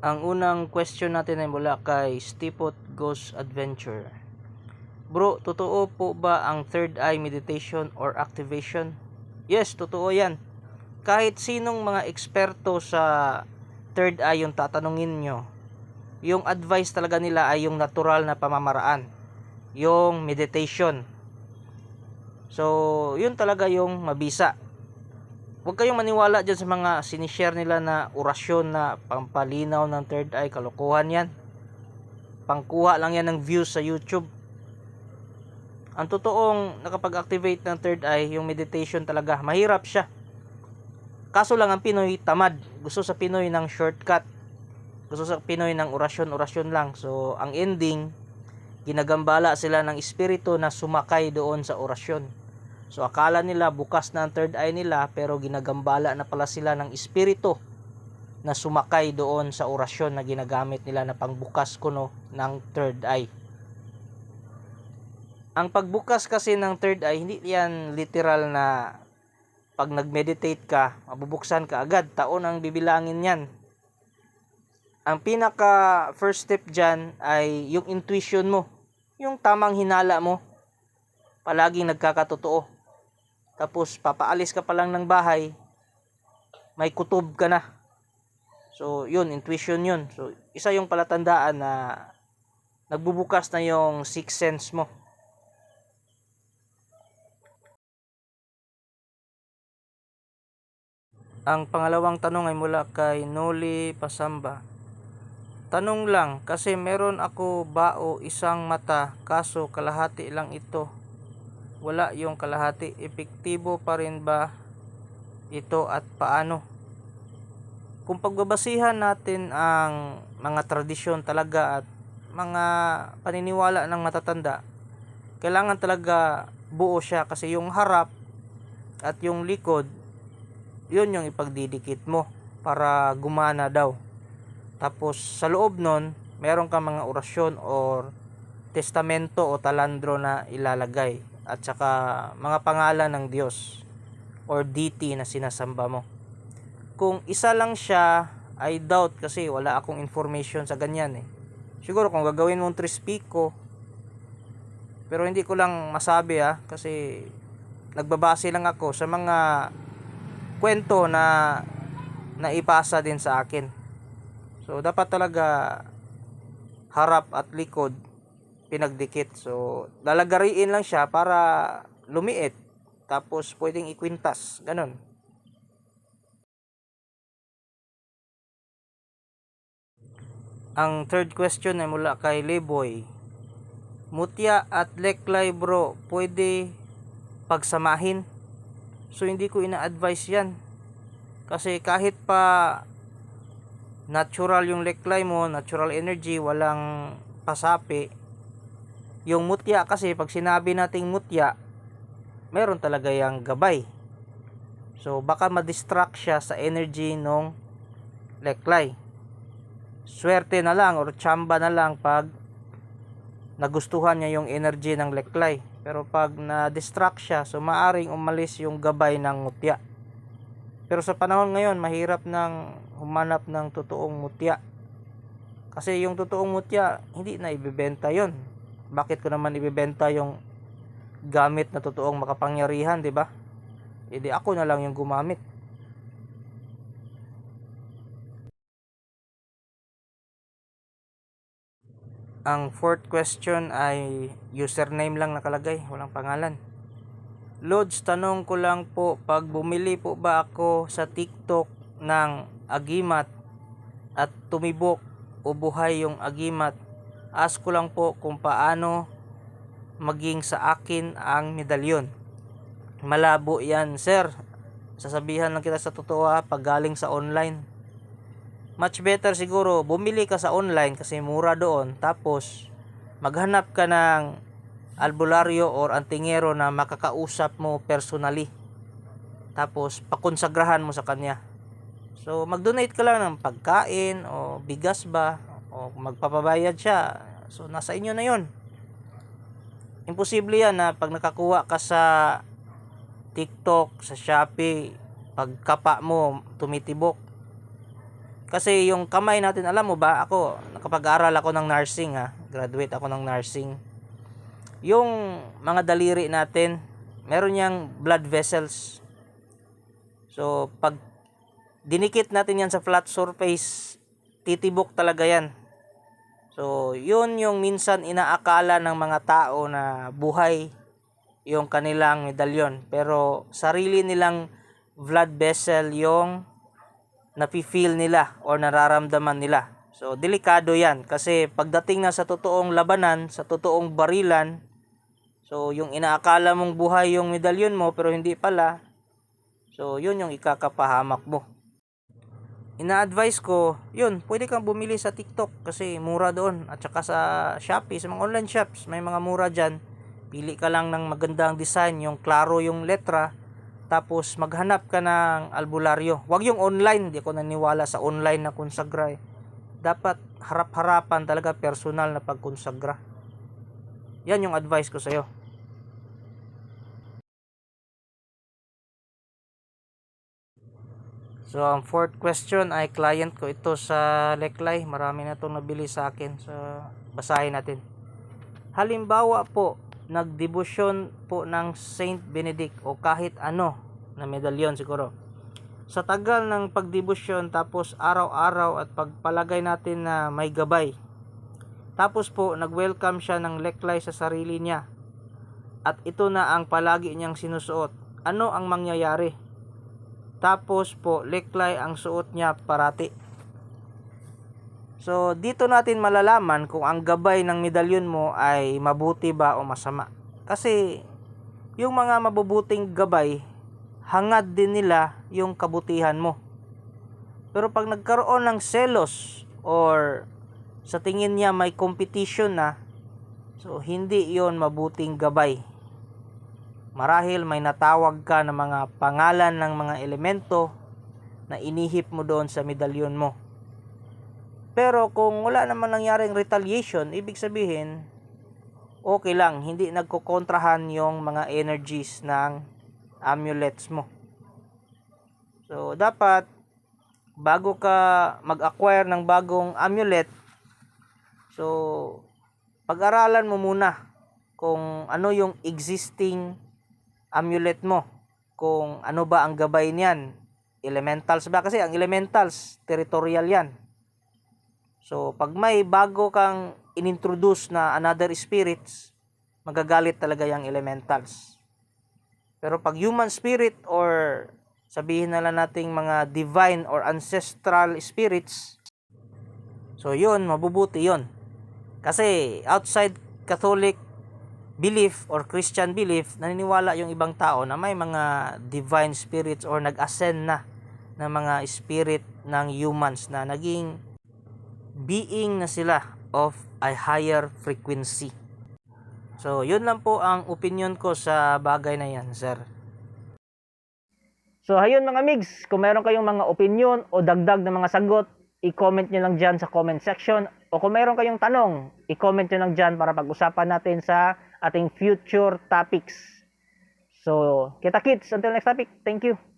Ang unang question natin ay mula kay Stipot Ghost Adventure. Bro, totoo po ba ang third eye meditation or activation? Yes, totoo yan. Kahit sinong mga eksperto sa third eye yung tatanungin nyo, yung advice talaga nila ay yung natural na pamamaraan. Yung meditation. So, yun talaga yung mabisa. Huwag kayong maniwala dyan sa mga sinishare nila na orasyon na pampalinaw ng third eye. Kalokohan yan. Pangkuha lang yan ng views sa YouTube. Ang totoong nakapag-activate ng third eye, yung meditation talaga, mahirap siya. Kaso lang ang Pinoy tamad. Gusto sa Pinoy ng shortcut. Gusto sa Pinoy ng orasyon-orasyon lang. So, ang ending, ginagambala sila ng espiritu na sumakay doon sa orasyon. So akala nila bukas na ang third eye nila pero ginagambala na pala sila ng espiritu na sumakay doon sa orasyon na ginagamit nila na pangbukas kuno ng third eye. Ang pagbukas kasi ng third eye hindi yan literal na pag nag-meditate ka, mabubuksan ka agad, taon ang bibilangin yan. Ang pinaka first step dyan ay yung intuition mo, yung tamang hinala mo, palaging nagkakatotoo. Tapos papaalis ka pa lang ng bahay, may kutob ka na. So, yun, intuition yun. So, isa yung palatandaan na nagbubukas na yung sixth sense mo. Ang pangalawang tanong ay mula kay Noli Pasamba. Tanong lang, kasi meron ako bao isang mata, kaso kalahati lang ito wala yung kalahati. Epektibo pa rin ba ito at paano? Kung pagbabasihan natin ang mga tradisyon talaga at mga paniniwala ng matatanda kailangan talaga buo siya kasi yung harap at yung likod yun yung ipagdidikit mo para gumana daw. Tapos sa loob nun meron ka mga orasyon or testamento o talandro na ilalagay at saka mga pangalan ng Diyos or deity na sinasamba mo. Kung isa lang siya, I doubt kasi wala akong information sa ganyan eh. Siguro kung gagawin mong trispiko, pero hindi ko lang masabi ah, kasi nagbabase lang ako sa mga kwento na naipasa din sa akin. So dapat talaga harap at likod pinagdikit. So, lalagariin lang siya para lumiit. Tapos, pwedeng ikwintas. Ganon. Ang third question ay mula kay Leboy. Mutya at leklay bro, pwede pagsamahin? So, hindi ko ina-advise yan. Kasi kahit pa natural yung leklay mo, natural energy, walang pasapi, yung mutya kasi pag sinabi nating mutya, meron talaga yung gabay. So baka ma-distract siya sa energy nung leklay. Swerte na lang or chamba na lang pag nagustuhan niya yung energy ng leklay. Pero pag na-distract siya, so maaring umalis yung gabay ng mutya. Pero sa panahon ngayon, mahirap nang humanap ng totoong mutya. Kasi yung totoong mutya, hindi na ibebenta yon. Bakit ko naman ibebenta yung gamit na totoong makapangyarihan, 'di ba? Hindi ako na lang yung gumamit. Ang fourth question ay username lang nakalagay, walang pangalan. Lods, tanong ko lang po, pag bumili po ba ako sa TikTok ng agimat at tumibok o buhay yung agimat, ask ko lang po kung paano maging sa akin ang medalyon. Malabo yan, sir. Sasabihan lang kita sa totoo ha, pag galing sa online. Much better siguro, bumili ka sa online kasi mura doon. Tapos, maghanap ka ng albularyo or antingero na makakausap mo personally. Tapos, pakonsagrahan mo sa kanya. So, mag-donate ka lang ng pagkain o bigas ba o magpapabayad siya. So, nasa inyo na yon. Imposible yan na pag nakakuha ka sa TikTok, sa Shopee, pagkapa mo, tumitibok. Kasi yung kamay natin, alam mo ba, ako, nakapag-aral ako ng nursing ha, graduate ako ng nursing. Yung mga daliri natin, meron niyang blood vessels. So, pag dinikit natin yan sa flat surface, titibok talaga yan. So, yun yung minsan inaakala ng mga tao na buhay yung kanilang medalyon. Pero sarili nilang blood vessel yung napi-feel nila or nararamdaman nila. So, delikado yan. Kasi pagdating na sa totoong labanan, sa totoong barilan, so, yung inaakala mong buhay yung medalyon mo, pero hindi pala, so, yun yung ikakapahamak mo. Ina-advise ko, yun, pwede kang bumili sa TikTok kasi mura doon. At saka sa Shopee, sa mga online shops, may mga mura dyan. Pili ka lang ng magandang design, yung klaro yung letra, tapos maghanap ka ng albularyo. Huwag yung online, hindi ko naniwala sa online na konsagra. Eh. Dapat harap-harapan talaga personal na pagkonsagra. Yan yung advice ko sa So, ang fourth question ay client ko ito sa Leklay. Marami na itong nabili sa akin. So, basahin natin. Halimbawa po, nagdebosyon po ng Saint Benedict o kahit ano na medalyon siguro. Sa tagal ng pagdebosyon tapos araw-araw at pagpalagay natin na may gabay. Tapos po nag-welcome siya ng leklay sa sarili niya. At ito na ang palagi niyang sinusuot. Ano ang mangyayari? Tapos po leklay ang suot niya parati. So, dito natin malalaman kung ang gabay ng medalyon mo ay mabuti ba o masama. Kasi, yung mga mabubuting gabay, hangad din nila yung kabutihan mo. Pero pag nagkaroon ng selos or sa tingin niya may competition na, so hindi yon mabuting gabay. Marahil may natawag ka ng mga pangalan ng mga elemento na inihip mo doon sa medalyon mo pero kung wala naman nangyaring retaliation, ibig sabihin, okay lang, hindi nagkokontrahan yung mga energies ng amulets mo. So, dapat, bago ka mag-acquire ng bagong amulet, so, pag-aralan mo muna kung ano yung existing amulet mo. Kung ano ba ang gabay niyan. Elementals ba? Kasi ang elementals, territorial yan So, pag may bago kang inintroduce na another spirits, magagalit talaga yung elementals. Pero pag human spirit or sabihin na lang nating mga divine or ancestral spirits, so yun, mabubuti yun. Kasi outside Catholic belief or Christian belief, naniniwala yung ibang tao na may mga divine spirits or nag-ascend na ng mga spirit ng humans na naging being na sila of a higher frequency. So, yun lang po ang opinion ko sa bagay na yan, sir. So, ayun mga migs, kung meron kayong mga opinion o dagdag na mga sagot, i-comment nyo lang dyan sa comment section. O kung meron kayong tanong, i-comment nyo lang dyan para pag-usapan natin sa ating future topics. So, kita kits, until next topic, thank you.